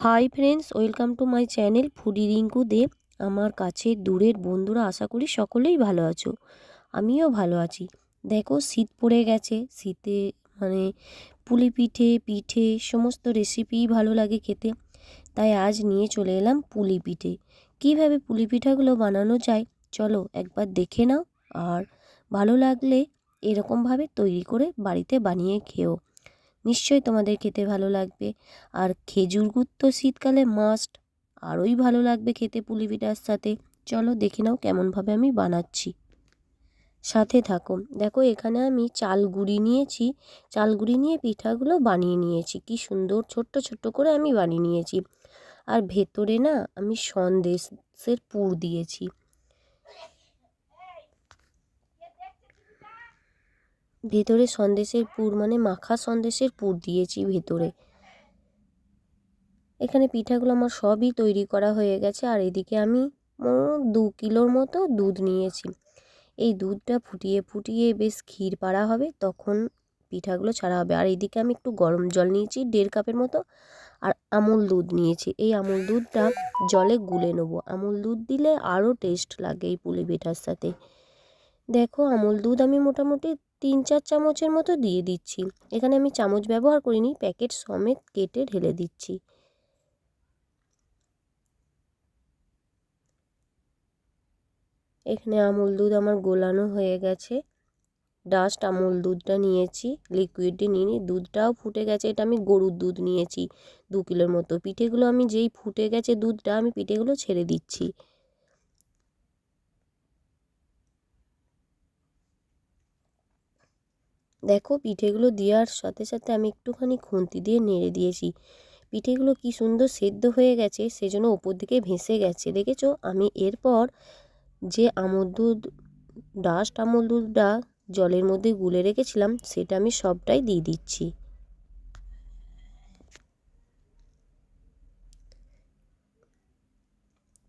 Hi friends welcome to my channel foodie Rinku Deb আমার কাছে দূরের বন্ধুরা আশা করি সকলেই ভালো আছো। আমিও ভালো আছি। দেখো, শীত পড়ে গেছে। শীতে মানে পুলি পিঠে পিঠে সমস্ত রেসিপিই ভালো লাগে খেতে। তাই আজ নিয়ে চলে এলাম পুলি পিঠে। কীভাবে পুলি পিঠাগুলো বানানো যায়, চলো একবার দেখে নাও। আর ভালো লাগলে এরকমভাবে তৈরি করে বাড়িতে বানিয়ে খেও। নিশ্চয়ই তোমাদের খেতে ভালো লাগবে। আর খেজুর গুড় তো শীতকালে মাস্ট আরোই ভালো লাগবে খেতে পুলি পিঠার সাথে। চলো দেখে নাও কেমনভাবে আমি বানাচ্ছি। সাথে থাকো। দেখো এখানে আমি চাল গুঁড়ি নিয়েছি। চাল গুঁড়ি নিয়ে পিঠাগুলো বানিয়ে নিয়েছি। কি সুন্দর ছোট্ট ছোট্ট করে আমি বানিয়ে নিয়েছি। আর ভেতরে না আমি সন্দেশের পুর দিয়েছি। ভেতরে সন্দেশের পুর মানে মাখা সন্দেশের পুর দিয়েছি ভেতরে। এখানে পিঠাগুলো আমার সবই তৈরি করা হয়ে গেছে আর এদিকে আমি দু কিলোর মতো দুধ নিয়েছি। এই দুধটা ফুটিয়ে ফুটিয়ে বেশ ক্ষীর পাড়া হবে, তখন পিঠাগুলো ছাড়া হবে। আর এদিকে আমি একটু গরম জল নিয়েছি, দেড় কাপের মতো, আর আমুল দুধ নিয়েছি। এই আমুল দুধটা জলে গুলে নেব। আমুল দুধ দিলে আরও টেস্ট লাগে এই পুলি পিঠার সাথে। দেখো, আমুল দুধ আমি মোটামুটি তিন চার চামচের মতো দিয়ে দিচ্ছি। এখানে আমি চামচ ব্যবহার করিনি, প্যাকেট সমেত কেটে ঢেলে দিচ্ছি। এখানে আমুল দুধ আমার গোলানো হয়ে গেছে। ডাস্ট আমুল দুধটা নিয়েছি লিকুইডটি নিয়ে দুধটাও ফুটে গেছে। এটা আমি গরুর দুধ নিয়েছি। দু কিলোর মতো। পিঠেগুলো আমি যেই ফুটে গেছে দুধটা, আমি পিঠেগুলো ছেড়ে দিচ্ছি। দেখো পিঠেগুলো দেওয়ার সাথে সাথে আমি একটুখানি খুন্তি দিয়ে নেড়ে দিয়েছি। পিঠেগুলো কি সুন্দর সেদ্ধ হয়ে গেছে, সেজন্য ওপর দিকে ভেসে গেছে। দেখেছ? আমি এরপর যে আমল দুধ ডাস্ট আমল দুধটা জলের মধ্যে গুলে রেখেছিলাম, সেটা আমি সবটাই দিয়ে দিচ্ছি।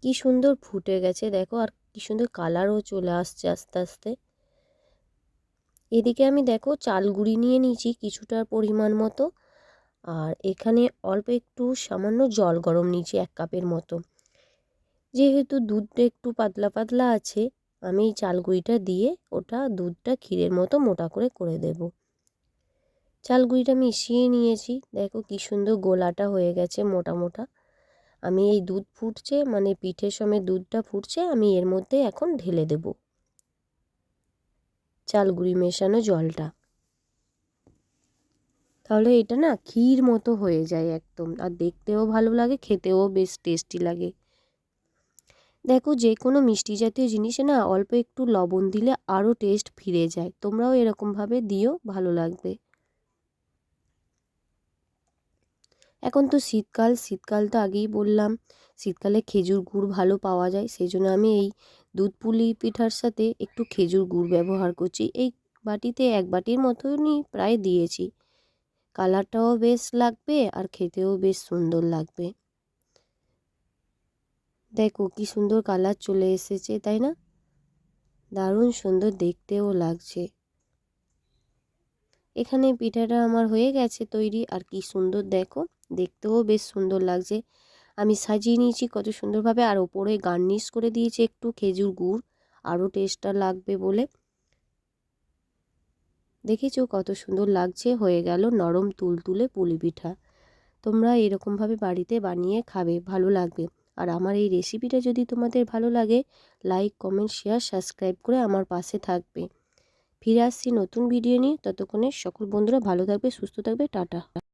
কি সুন্দর ফুটে গেছে, দেখো, আর কি সুন্দর কালারও চলে আসছে আস্তে আস্তে। এদিকে আমি দেখো চাল গুঁড়ি নিয়ে নিয়েছি কিছুটার পরিমাণ মতো। আর এখানে অল্প একটু সামান্য জল গরম নিয়েছি এক কাপের মতো। যেহেতু দুধটা একটু পাতলা পাতলা আছে, আমি এই চাল গুঁড়িটা দিয়ে ওটা দুধটা ক্ষীরের মতো মোটা করে করে দেব। চাল গুঁড়িটা মিশিয়ে নিয়েছি। দেখো কি সুন্দর গোলাটা হয়ে গেছে মোটা মোটা। আমি এই দুধ ফুটছে মানে পিঠের সময় দুধটা ফুটছে, আমি এর মধ্যে এখন ঢেলে দেবো। চাল গুঁড়ি মেশানো জলটা। তাহলে এটা না ক্ষীর মতো হয়ে যায় একদম। আর দেখতেও ভালো লাগে, খেতেও বেশ টেস্টি লাগে। দেখো যে কোনো মিষ্টি জাতীয় জিনিসে না অল্প একটু লবণ দিলে আরও টেস্ট ফিরে যায়। তোমরাও এরকমভাবে দিও, ভালো লাগবে। এখন তো শীতকাল শীতকাল তো আগেই বললাম। শীতকালে খেজুর গুড় ভালো পাওয়া যায়। সেই জন্য আমি এই দুধ পুলি পিঠার সাথে একটু খেজুর গুড় ব্যবহার করছি। এই বাটিতে এক বাটির মতনই প্রায় দিয়েছি। কালারটাও বেশ লাগবে আর খেতেও বেশ সুন্দর লাগবে। দেখো কি সুন্দর কালার চলে এসেছে, তাই না? দারুণ সুন্দর দেখতেও লাগছে। এখানে পিঠাটা আমার হয়ে গেছে তৈরি। আর কি সুন্দর দেখো, দেখতেও বেশ সুন্দর লাগছে। আমি সাজিয়ে নিয়েছি কত সুন্দরভাবে। আর ওপরে গার্নিশ করে দিয়েছি একটু খেজুর গুড়। আরও টেস্টটা লাগবে বলে। দেখেছ কত সুন্দর লাগছে? হয়ে গেল নরম তুলতুলে পুলি পিঠা। তোমরা এরকমভাবে বাড়িতে বানিয়ে খাবে, ভালো লাগবে। আর আমার এই রেসিপিটা যদি তোমাদের ভালো লাগে লাইক কমেন্ট শেয়ার সাবস্ক্রাইব করে আমার পাশে থাকবে। ফিরে আসছি নতুন ভিডিও নিয়ে। ততক্ষণে সকল বন্ধুরা ভালো থাকবে, সুস্থ থাকবে। টাটা।